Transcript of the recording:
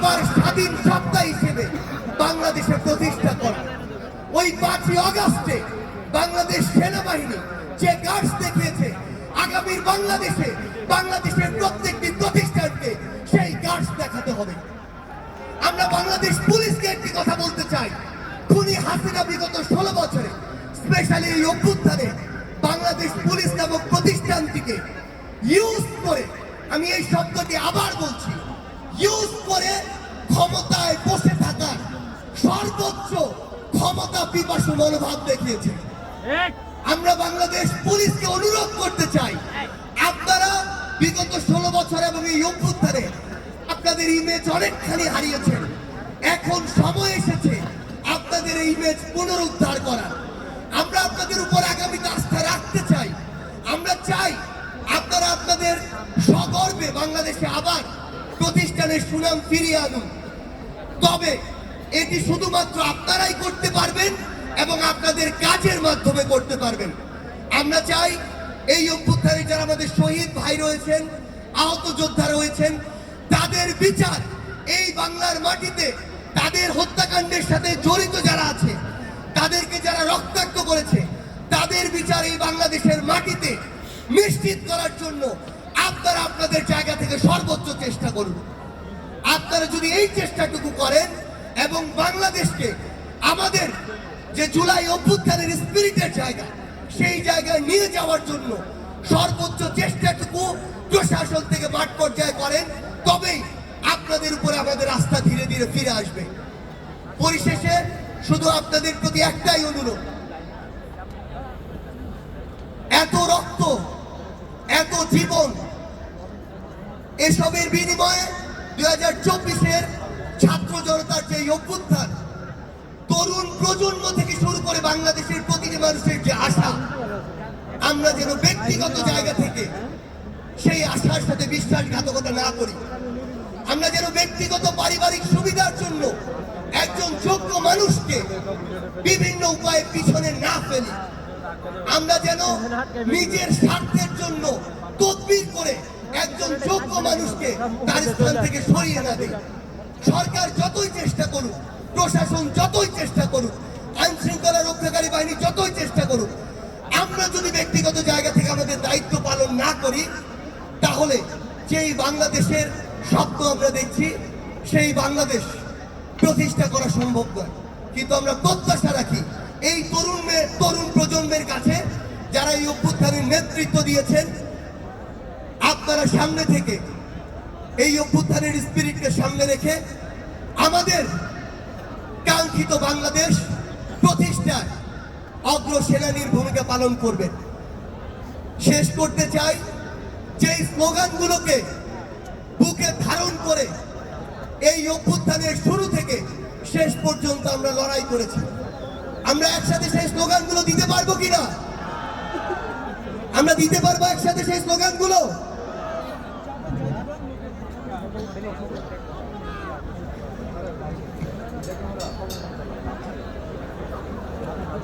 আবার স্বাধীন সত্তা হিসেবে বাংলাদেশে প্রতিষ্ঠা করা। ওই পাঁচই অগস্টে বাংলাদেশ সেনাবাহিনী যে গার্ডস দেখিয়েছে, আগামীর বাংলাদেশে বাংলাদেশের প্রত্যেকটি প্রতিষ্ঠানকে সেই গার্ডস দেখাতে হবে। আমরা বাংলাদেশ পুলিশকে একটি কথা বলতে চাই। খুনি হাসিনা বিগত ষোলো বছরে স্পেশালি এই অভ্যুত্থানে বাংলাদেশ পুলিশ নামক প্রতিষ্ঠানটিকে ইউজ করে আমি এই শব্দটি আবার বলছি। ইউজ করে ক্ষমতায় বসে থাকার সর্বোচ্চ ক্ষমতা পিপাসু মনোভাব দেখিয়েছে। আমরা বাংলাদেশ পুলিশকে অনুরোধ করতে চাই আপনারা বিগত ষোলো বছর এবং এই অভ্যুত্থানে আপনাদের ইমেজ অনেকখানি হারিয়েছেন। এখন সময় এসেছে আপনাদের এই ইমেজ পুনরুদ্ধার করার। আমরা আপনাদের উপর আগামীতে আস্থা রাখতে প্রতিষ্ঠানের সুনাম ফিরিয়ে আনুন। তবে এটি শুধুমাত্র আপনারাই করতে পারবেন এবং আপনাদের কাজের মাধ্যমে করতে পারবেন। আমরা চাই এই অভ্যুত্থানে যারা আমাদের শহীদ ভাই রয়েছেন, আহত যোদ্ধা রয়েছেন, তাদের বিচার এই বাংলার মাটিতে, তাদের হত্যাকাণ্ডের সাথে জড়িত যারা আছে, তাদেরকে যারা রক্তাক্ত করেছে, তাদের বিচার এই বাংলাদেশের মাটিতে নিশ্চিত করার জন্য আপনারা আপনাদের জায়গা থেকে সর্বোচ্চ চেষ্টা করুন। আপনারা যদি এই চেষ্টাটুকু করেন এবং বাংলাদেশকে আমাদের যে জুলাই অভ্যুত্থানের স্পিরিটের জায়গা, সেই জায়গায় নিয়ে যাওয়ার জন্য সর্বোচ্চ চেষ্টাটুকু প্রশাসন থেকে মাঠ পর্যায়ে করেন, তবেই আপনাদের উপরে আমাদের আস্থা ধীরে ধীরে ফিরে আসবে। পরিশেষে শুধু আপনাদের প্রতি একটাই অনুরোধ, এত রক্ত, এত জীবন, এসবের বিনিময়ে দুই হাজার চব্বিশের ছাত্র জনতার যে অভ্যুত্থান, তরুণ প্রজন্ম থেকে শুরু করে বাংলাদেশের প্রতিটি মানুষের যে আশা, আমরা যেন ব্যক্তিগত জায়গা থেকে সেই আশার সাথে বিশ্বাসঘাতকতা না করি। আমরা যেন ব্যক্তিগত পারিবারিক সুবিধার জন্য একজন যোগ্য মানুষকে বিভিন্ন উপায়ে পিছনে না ফেলি। আমরা যেন নিজের স্বার্থের জন্য তদবির করে একজন যোগ্য মানুষকে তার স্থান থেকে সরিয়ে না দেয় সরকার যতই চেষ্টা করুক, প্রশাসন যতই চেষ্টা করুক, আইন শৃঙ্খলা রক্ষাকারী বাহিনী যতই চেষ্টা করুক, আমরা যদি ব্যক্তিগত জায়গা থেকে আমাদের দায়িত্ব পালন না করি, তাহলে যেই বাংলাদেশের স্বপ্ন আমরা দেখছি, সেই বাংলাদেশ প্রতিষ্ঠা করা সম্ভব নয়। কিন্তু আমরা প্রত্যাশা রাখি, এই তরুণের তরুণ প্রজন্মের কাছে, যারা এই অভ্যুত্থানের নেতৃত্ব দিয়েছেন আপনারা সামনে থেকে এই অভ্যুত্থানের স্পিরিটকে সামনে রেখে আমাদের কাঙ্ক্ষিত বাংলাদেশ প্রতিষ্ঠায় অগ্রসেনানীর ভূমিকা পালন করবেন। শেষ করতে চাই যে স্লোগানগুলোকে বুকে ধারণ করে এই অভ্যুত্থানের শুরু থেকে শেষ পর্যন্ত আমরা লড়াই করেছি। আমরা একসাথে সেই স্লোগানগুলো দিতে পারব কিনা? আমরা দিতে পারব একসাথে সেই স্লোগানগুলো? じゃあ今からは。